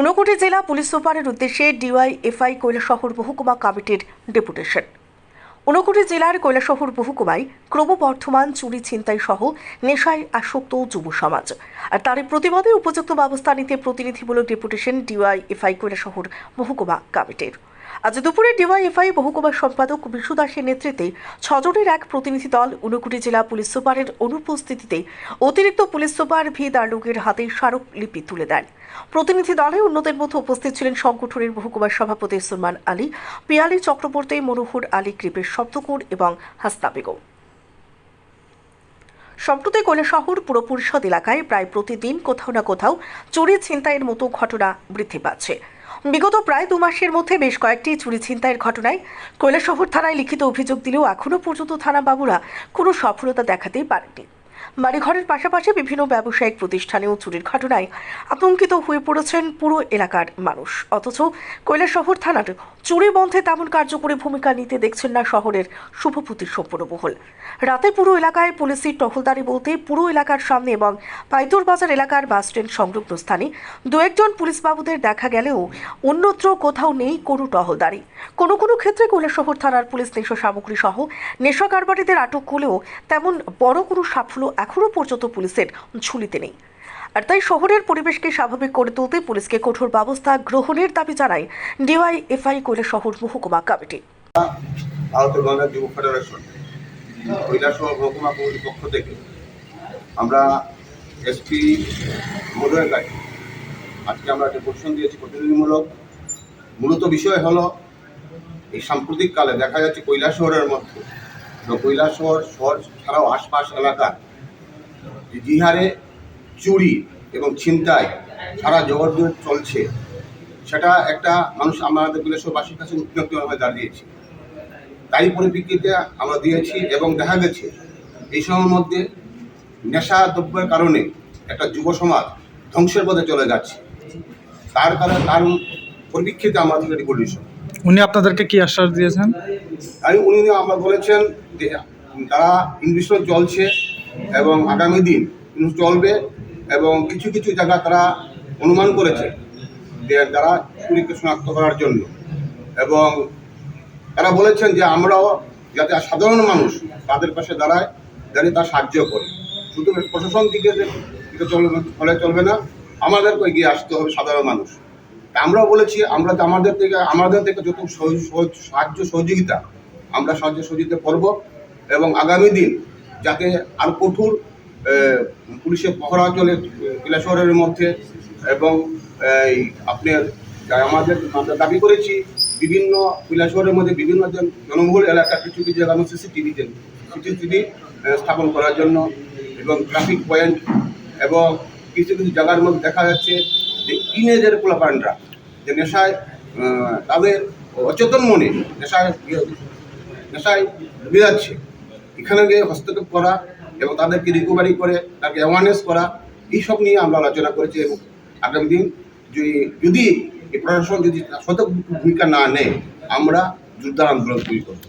ঊনকোটি জেলা পুলিশ সুপারের উদ্দেশ্যে ডিওয়াই ডিওয়াইএফআই কৈলাসহর মহকুমা কমিটির ডেপুটেশন। ঊনকোটি জেলার কৈলাসহর মহকুমায় ক্রমবর্ধমান চুরি ছিনতাই সহ নেশায় আসক্ত যুব সমাজ। আর তার প্রতিবাদে উপযুক্ত ব্যবস্থা নিতে প্রতিনিধিমূলক ডেপুটেশন ডিওয়াই ডিওয়াইএফআই কৈলাসহর মহকুমা কমিটির। আজ দুপুরে ডিওয়াইএফআই মহকুমা সম্পাদক বিশু দাসের নেতৃত্বে ছজনের এক প্রতিনিধি দল ঊনকোটি জেলা পুলিশ সুপারের অনুপস্থিতিতে অতিরিক্ত পুলিশ সুপার ভি দারলুকের হাতে স্মারকলিপি তুলে দেন। প্রতিনিধি দলে অন্যদের মধ্যে উপস্থিত ছিলেন সংগঠনের মহকুমার সভাপতি সুলমান আলী, পিয়ালি চক্রবর্তী, মনোহর আলী কৃপের শব্দকুর এবং হাস্তা বেগম। সম্প্রতি কৈলাসহর পুর পরিষদ এলাকায় প্রায় প্রতিদিন কোথাও না কোথাও চুরি ছিনতাইয়ের মতো ঘটনা বৃদ্ধি পাচ্ছে। বিগত প্রায় দু মাসের মধ্যে বেশ কয়েকটি চুরি ছিনতাইয়ের ঘটনায় কৈলাসহর থানায় লিখিত অভিযোগ দিলেও এখনও পর্যন্ত থানা বাবুরা কোনো সফলতা দেখাতেই পারেনি বাড়িঘরের পাশাপাশি বিভিন্ন ব্যবসায়িক প্রতিষ্ঠানেও চুরির ঘটনায় আতঙ্কিত হয়ে পড়েছেন পুরো এলাকার মানুষ। অথচ কৈলাসহর থানার চুরি বন্ধে তেমন কার্যকরী ভূমিকা নিতে দেখছেন না শহরের শুভপতি সম্পূর্ণমহল রাতে পুরো এলাকায় পুলিশের টহলদারি বলতে পুরো এলাকার সামনে এবং পাইতুর বাজার এলাকার বাস স্ট্যান্ড সংলগ্ন স্থানে দু একজন পুলিশ বাবুদের দেখা গেলেও অন্যত্র কোথাও নেই কোনো টহলদারি। কোনো কোনো ক্ষেত্রে কৈলাসহর থানার পুলিশ নেশা সামগ্রী সহ নেশা কারবারিদের আটক করলেও তেমন বড় কোনো সাফল্য এখনও পর্যন্ত পুলিশের ঝুলিতে নেই। আর তাই শহরের পরিবেশকে স্বাভাবিক করে তুলতে পুলিশকে কঠোর ব্যবস্থা গ্রহণের দাবি জানায় ডিওয়াইএফআই কমিটি। ফেডারেশন কৈলাসহর মহকুমা পক্ষ থেকে আমরা এসপি মহোদয়ের কাছে আজকে আমরা কোশ্চেন দিয়েছি প্রতিনিধিমূলক। মূলত বিষয় হলো, এই সাম্প্রতিক কালে দেখা যাচ্ছে কৈলাসহরের মধ্যে কৈলাসহর শহর ছাড়াও আশপাশ এলাকার যে হারে চুরি এবং ছিনতাই সারা জগৎ জুড়ে চলছে সেটা একটা মানুষ আমাদের কৈলাসহরবাসীর কাছে উত্তীর্ণ হয়ে দাঁড়িয়েছে। তাই পরিপ্রেক্ষিতে আমরা দিয়েছি এবং দেখা গেছে এই সময়ের মধ্যে নেশা দ্রব্যের কারণে একটা যুব সমাজ ধ্বংসের পথে চলে যাচ্ছে। তার কারণে তার পরিপ্রেক্ষিতে আমাদের কন্ডিশন উনি আপনাদেরকে কি আশ্বাস দিয়েছেন? তাই উনি আমরা বলেছেন যে তারা ইংলিশও চলছে এবং আগামী দিন চলবে এবং কিছু কিছু জায়গা তারা অনুমান করেছে যে তারা চুরিকে শনাক্ত করার জন্য। এবং তারা বলেছেন যে আমরাও যাতে সাধারণ মানুষ তাদের পাশে দাঁড়ায় দাঁড়িয়ে তার সাহায্য করে। শুধু প্রশাসন দিকে চলবে ফলে চলবে না আমাদেরকে এগিয়ে আসতে হবে সাধারণ মানুষ। আমরাও বলেছি, আমরা আমাদের থেকে আমাদের থেকে যত সহ- সহ- সাহায্য সহযোগিতা আমরা সাহায্য সহযোগিতা করব এবং আগামী দিন যাতে আর কঠোর পুলিশের পহরা চলে কিলা শহরের মধ্যে এবং এই আপনার আমাদের আমরা দাবি করেছি, বিভিন্ন কৈলাসহরের মধ্যে বিভিন্ন জন জনবহুল এলাকা কিছু কিছু জায়গা সিসিটিভি সিসিটিভি স্থাপন করার জন্য এবং ট্রাফিক পয়েন্ট এবং কিছু কিছু জায়গার মধ্যে দেখা যাচ্ছে যে টিনেজের পোলাপানরা, যে নেশায় তাদের অচেতন মনে নেশায় নেশায় ডুবে যাচ্ছে এখানে গিয়ে হস্তক্ষেপ করা এবং তাদেরকে রিকভারি করে, তাকে অ্যাওয়ারনেস করা, এইসব নিয়ে আমরা আলোচনা করেছি এবং আগামী দিন যদি যদি এই প্রশাসন যদি সতর্ক ভূমিকা না নেয়, আমরা যোদ্ধা আন্দোলন তৈরি করব।